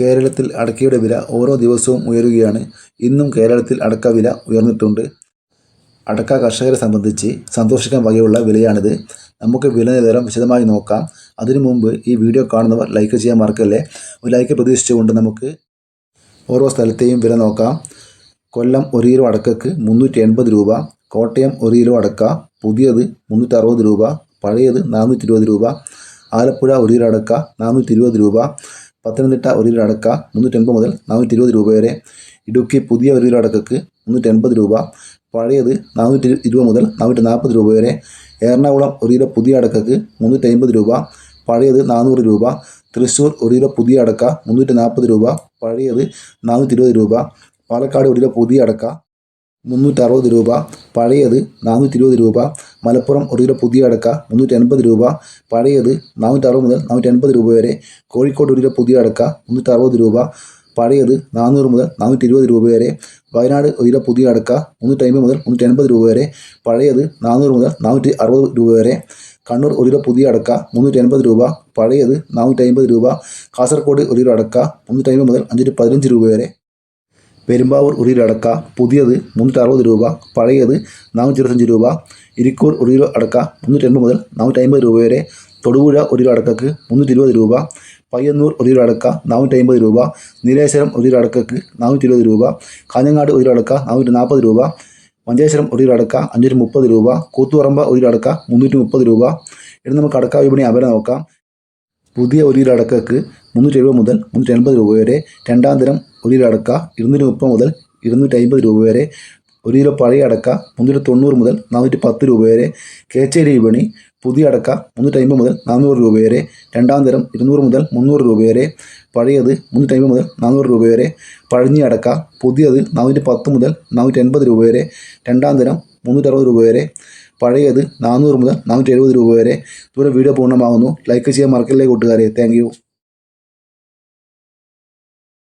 കേരളത്തിൽ അടക്കയുടെ വില ഓരോ ദിവസവും ഉയരുകയാണ്. ഇന്നും കേരളത്തിൽ അടക്ക വില ഉയർന്നിട്ടുണ്ട്. അടക്ക കർഷകരെ സംബന്ധിച്ച് സന്തോഷിക്കാൻ വകയുള്ള വിലയാണിത്. നമുക്ക് വില നിലവാരം വിശദമായി നോക്കാം. അതിനു മുമ്പ് ഈ വീഡിയോ കാണുന്നവർ ലൈക്ക് ചെയ്യാൻ മറക്കല്ലേ. ഒരു ലൈക്ക് പ്രതീക്ഷിച്ചുകൊണ്ട് നമുക്ക് ഓരോ സ്ഥലത്തെയും വില നോക്കാം. കൊല്ലം ഒരു കിലോ അടക്കക്ക് മുന്നൂറ്റി എൺപത് രൂപ. കോട്ടയം ഒരു കിലോ അടക്ക പുതിയത് മുന്നൂറ്റി അറുപത് രൂപ. പഴയത് നാനൂറ്റി ഇരുപത് രൂപ. ആലപ്പുഴ ഒരു കിലോ അടക്ക നാനൂറ്റി ഇരുപത് രൂപ. പത്തനംതിട്ട ഒരു കിലോ അടക്ക മുന്നൂറ്റൻപത് മുതൽ നാനൂറ്റി ഇരുപത് രൂപ വരെ. ഇടുക്കി പുതിയ ഒരു കിലോ അടക്കക്ക് മുന്നൂറ്റി എൺപത് രൂപ. പഴയത് നാനൂറ്റി ഇരുപത് മുതൽ നാനൂറ്റി നാൽപ്പത് രൂപ വരെ. എറണാകുളം ഒരു കിലോ പുതിയ അടക്കക്ക് മുന്നൂറ്റി അൻപത് രൂപ. പഴയത് നാനൂറ് രൂപ. തൃശ്ശൂർ ഒരു കിലോ പുതിയ അടക്ക മുന്നൂറ്റി നാൽപ്പത് രൂപ. പഴയത് നാനൂറ്റി ഇരുപത് രൂപ. പാലക്കാട് ഒരു കിലോ പുതിയ അടക്ക മുന്നൂറ്റി അറുപത് രൂപ. പഴയത് നാനൂറ്റി ഇരുപത് രൂപ. മലപ്പുറം ഒരു കിലോ പുതിയ അടക്ക മുന്നൂറ്റി എൺപത് രൂപ. പഴയത് നാനൂറ്റി അറുപത് മുതൽ നാനൂറ്റി എൺപത് രൂപ വരെ. കോഴിക്കോട് ഒരു കിലോ പുതിയ അടക്ക മുന്നൂറ്റി അറുപത് രൂപ. പഴയത് നാനൂറ് മുതൽ നാനൂറ്റി ഇരുപത് രൂപ വരെ. വയനാട് ഒരു കിലോ പുതിയ അടക്ക മുന്നൂറ്റി അമ്പത് മുതൽ മുന്നൂറ്റി എൺപത് രൂപ വരെ. പഴയത് നാനൂറ് മുതൽ നാനൂറ്റി അറുപത് രൂപ വരെ. കണ്ണൂർ ഒരു കിലോ പുതിയ അടക്ക മുന്നൂറ്റി എൺപത് രൂപ. പഴയത് നാനൂറ്റി അമ്പത് രൂപ. കാസർഗോഡ് ഒരു കിലോ അടക്ക മുന്നൂറ്റി അമ്പത് മുതൽ അഞ്ഞൂറ്റി പതിനഞ്ച് രൂപ വരെ. പെരുമ്പാവൂർ ഒരു കിലോ അടക്ക പുതിയത് മുന്നൂറ്റി അറുപത് രൂപ. പഴയത് നാനൂറ്റി ഇരുപത്തഞ്ച് രൂപ. ഇരിക്കൂർ ഒരു കിലോ അടക്ക മുന്നൂറ്റി എൺപത് മുതൽ നാനൂറ്റി അമ്പത് രൂപ വരെ. തൊടുപുഴ ഒരു കിലോ അടക്കക്ക് മുന്നൂറ്റി ഇരുപത് രൂപ. പയ്യന്നൂർ ഒരു കിലോ അടക്ക നാനൂറ്റി അമ്പത് രൂപ. നീലേശ്വരം ഒരു കിലോ അടക്കക്ക് നാനൂറ്റി ഇരുപത് രൂപ. കാഞ്ഞങ്ങാട് ഒരു കിലോ അടക്ക നാനൂറ്റി നാൽപ്പത് രൂപ. മഞ്ചേശ്വരം ഒരു കിലോ അടക്ക അഞ്ഞൂറ്റി മുപ്പത് രൂപ. കൂത്തുപറമ്പ് ഒരു കിലോ അടക്ക മുന്നൂറ്റി മുപ്പത് രൂപ. ഇനി നമുക്ക് അടക്ക വിപണി അവരെ നോക്കാം. പുതിയ ഒരു കിലോ അടക്കക്ക് മുന്നൂറ്റി എഴുപത് മുതൽ മുന്നൂറ്റി എൺപത് രൂപ വരെ. രണ്ടാം തരം ഒരു കിലോ അടക്ക ഇരുന്നൂറ്റി മുപ്പത് മുതൽ ഇരുന്നൂറ്റി അമ്പത് രൂപ വരെ. ഒരു കിലോ പഴയ അടക്ക മുന്നൂറ്റി തൊണ്ണൂറ് മുതൽ നാനൂറ്റി പത്ത് രൂപ വരെ. കേച്ചേരി വിപണി പുതിയ അടക്ക മുന്നൂറ്റി അമ്പത് മുതൽ നാനൂറ് രൂപ വരെ. രണ്ടാം തരം ഇരുന്നൂറ് മുതൽ മുന്നൂറ് രൂപ വരെ. പഴയത് മുന്നൂറ്റി അമ്പത് മുതൽ നാനൂറ് രൂപ വരെ. പഴഞ്ഞി അടക്ക പുതിയത് നാനൂറ്റി പത്ത് മുതൽ നാനൂറ്റി എൺപത് രൂപ വരെ. രണ്ടാം തരം മുന്നൂറ്റി അറുപത് രൂപ വരെ. പഴയത് നാനൂറ് മുതൽ നാനൂറ്റി എഴുപത് രൂപ വരെ. ദൂരെ വീഡിയോ പൂർണമാകുന്നു. ലൈക്ക് ചെയ്യാൻ മറക്കല്ലേ കൂട്ടുകാരെ. താങ്ക്.